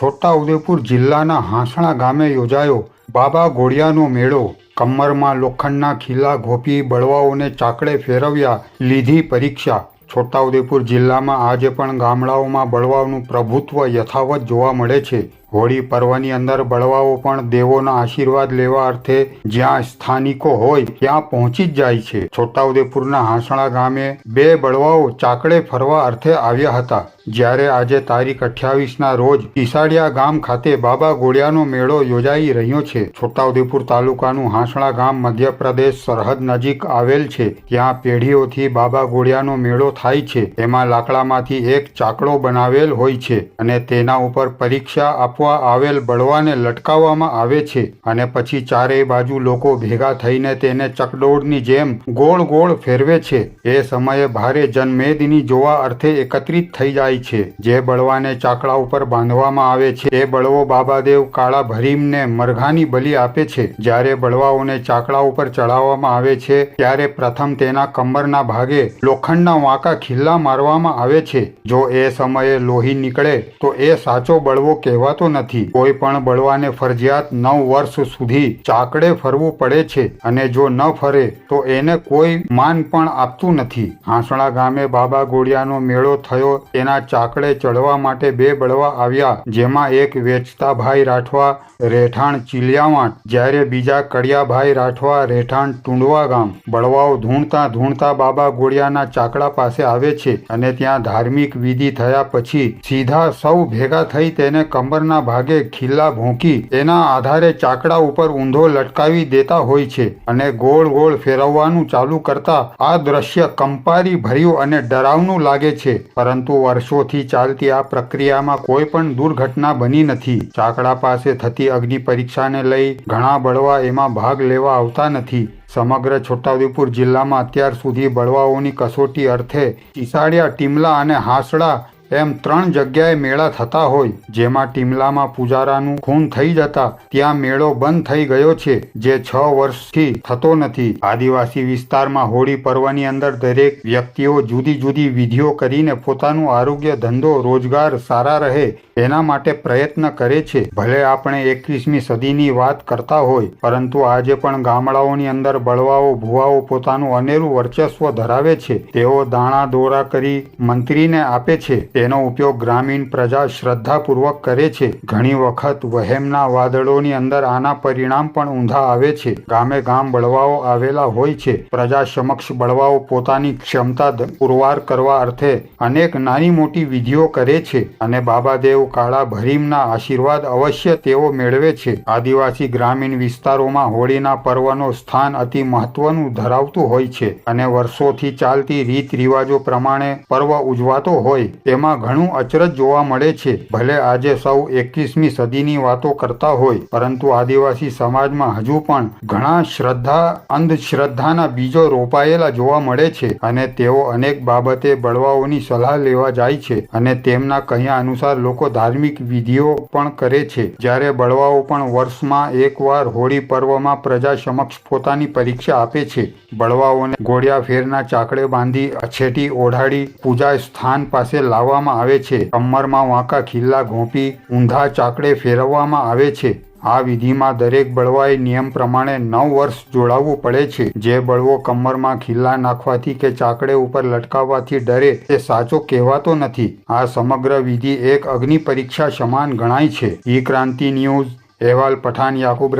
છોટાઉદેપુર જિલ્લાના હાંસણા ગામે યોજાયો બાબા ગોળિયાનો મેળો. કમરમાં લોખંડના ખીલા ઘોપી બળવાઓને ચાકડે ફેરવ્યા, લીધી પરીક્ષા. છોટાઉદેપુર જિલ્લામાં આજે પણ ગામડાઓમાં બળવાઓનું પ્રભુત્વ યથાવત જોવા મળે છે. હોળી પર્વની અંદર બળવાઓ પણ દેવોના આશીર્વાદ લેવા અર્થે જ્યાં સ્થાનિકો હોય ત્યાં પહોંચી જ જાય છે. છોટાઉદેપુરના હાંસણા ગામે બે બળવાઓ ચાકડે ફરવા અર્થે આવ્યા હતા. જ્યારે આજે તારીખ અઠ્યાવીસના રોજ ઈસાડિયા ગામ ખાતે બાબા ગોળિયાનો મેળો યોજાઈ રહ્યો છે. છોટાઉદેપુર તાલુકાનું હાંસણા ગામ મધ્યપ્રદેશ સરહદ નજીક આવેલ છે. ત્યાં પેઢીઓથી બાબા ગોળિયાનો મેળો થાય છે. એમાં લાકડામાંથી એક ચાકડો બનાવેલ હોય છે અને તેના ઉપર પરીક્ષા આપવા આવેલ બળવાને લટકાવવામાં આવે છે અને પછી ચારેય બાજુ લોકો ભેગા થઈને તેને ચકડોળની જેમ ગોળ ગોળ ફેરવે છે. એ સમયે ભારે જનમેદની જોવા અર્થે એકત્રિત થઈ જાય છે. જે બળવાને ચાકડા ઉપર બાંધવામાં આવે છે, એ બળવો બાબાદેવ કાળા ભરીમને મરઘાની બલિ આપે છે. જ્યારે બળવાઓને ચાકડા ઉપર ચડાવવામાં આવે છે, ત્યારે પ્રથમ તેના કમરના ભાગે લોખંડના વાંકા ખિલ્લા મારવામાં આવે છે. જો એ સમયે લોહી નીકળે, તો એ સાચો બળવો કહેવાતો નથી. કોઈ પણ બળવાને ફરજિયાત નવ વર્ષ સુધી ચાકડે ફરવું પડે છે અને જો ન ફરે, તો એને કોઈ માન પણ આપતું નથી. હાંસણા ગામે બાબા ગોળિયાનો મેળો થયો. તેના ચાકડે ચડવા માટે બે બળવા આવ્યા, જેમાં એક વેચતાભાઈ રાઠવા, રહેઠાણ ચીલિયાવાટ, જ્યારે બીજા કડિયાભાઈ રાઠવા, રહેઠાણ ટુંડવા ગામ. બળવાઓ ધૂણતા ધૂણતા બાબા ગોળિયાના ચાકડા પાસે આવે છે અને ત્યાં ધાર્મિક વિધિ થયા પછી સીધા સૌ ભેગા થઈ તેને કમરના ભાગે ખીલ્લા ભોંકી તેના આધારે ચાકડા ઉપર ઊંધો લટકાવી દેતા હોય છે અને ગોળ ગોળ ફેરવવાનું ચાલુ કરતા આ દ્રશ્ય કંપારી ભર્યું અને ડરાવનું લાગે છે. પરંતુ વર્ષોથી ચાલતી આ પ્રક્રિયામાં કોઈ પણ દુર્ઘટના બની નથી. ચાકડા પાસે થતી અગ્નિ પરીક્ષાને લઈ ઘણા બળવા એમાં ભાગ લેવા આવતા નથી. સમગ્ર છોટાઉદેપુર જિલ્લામાં અત્યાર સુધી બળવાઓની કસોટી અર્થે ચીસાડિયા, ટીમલા અને હાસડા એમ ત્રણ જગ્યાએ મેળા થતા હોય, જેમાં ટીમલામાં પૂજારાનું ખૂન થઈ જતા ત્યાં મેળો બંધ થઈ ગયો છે, જે છ વર્ષથી થતો નથી. આદિવાસી વિસ્તારમાં હોળી પર્વની અંદર દરેક વ્યક્તિઓ જુદી જુદી વિધિઓ કરીને પોતાનું આરોગ્ય, ધંધો, રોજગાર સારા રહે, એના માટે પ્રયત્ન કરે છે. ભલે આપણે એકવીસમી સદીની વાત કરતા હોય, પરંતુ આજે પણ ગામડાઓની અંદર બળવાઓ, ભુવાઓ પોતાનું અનેરું વર્ચસ્વ ધરાવે છે. તેઓ દાણા દોરા કરી મંત્રીને આપે છે. તેનો ઉપયોગ ગ્રામીણ પ્રજા શ્રદ્ધાપૂર્વક કરે છે. ઘણી વખત વહેમના વાદળોની અંદર આના પરિણામ પણ ઊંધા આવે છે. ગામે ગામ બળવાઓ આવેલા હોય છે. પ્રજા સમક્ષ બળવાઓ પોતાની ક્ષમતા પુરવાર કરવા અર્થે અનેક નાની મોટી વિધિઓ કરે છે અને બાબાદેવ કાળા ભરીમના આશીર્વાદ અવશ્ય તેઓ મેળવે છે. આદિવાસી ગ્રામીણ વિસ્તારોમાં હોળીના પર્વનો સ્થાન અતિ મહત્વનું ધરાવતું હોય છે અને વર્ષોથી ચાલતી રીત રિવાજો પ્રમાણે પર્વ ઉજવાતો હોય. તેમાં ઘણું અચરજ જોવા મળે છે. ભલે આજે સૌ એકવીસમી સદીની વાતો કરતા હોય, પરંતુ આદિવાસી સમાજમાં હજુ પણ ઘણા શ્રદ્ધા, અંધશ્રદ્ધાના બીજો રોપાયેલા જોવા મળે છે અને તેઓ અનેક બાબતે બળવાઓની સલાહ લેવા જાય છે અને તેમના કહ્યા અનુસાર લોકો ધાર્મિક વિધિઓ પણ કરે છે. જ્યારે બળવાઓ પણ વર્ષમાં એકવાર હોળી પર્વમાં પ્રજા સમક્ષ પોતાની પરીક્ષા આપે છે. બળવાઓને ઘોડિયા ફેરના ચાકડે બાંધી, અછેટી, ઓઢાડી પૂજા સ્થાન પાસે લાવવામાં આવે છે. કમરમાં વાંકા ખિલ્લા ઘોંપી, ઊંધા ચાકડે ફેરવવામાં આવે છે. આ વિધિમાં દરેક બળવાએ નિયમ પ્રમાણે નવ વર્ષ જોડાવવું પડે છે. જે બળવો કમરમાં ખિલ્લા નાખવાથી કે ચાકડે ઉપર લટકાવવાથી ડરે તે સાચો કહેવાતો નથી. આ સમગ્ર વિધિ એક અગ્નિ પરીક્ષા સમાન ગણાય છે. ઈ ક્રાંતિ ન્યૂઝ, અહેવાલ પઠાણ, યાકુબ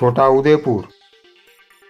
છોટા ઉદેપુર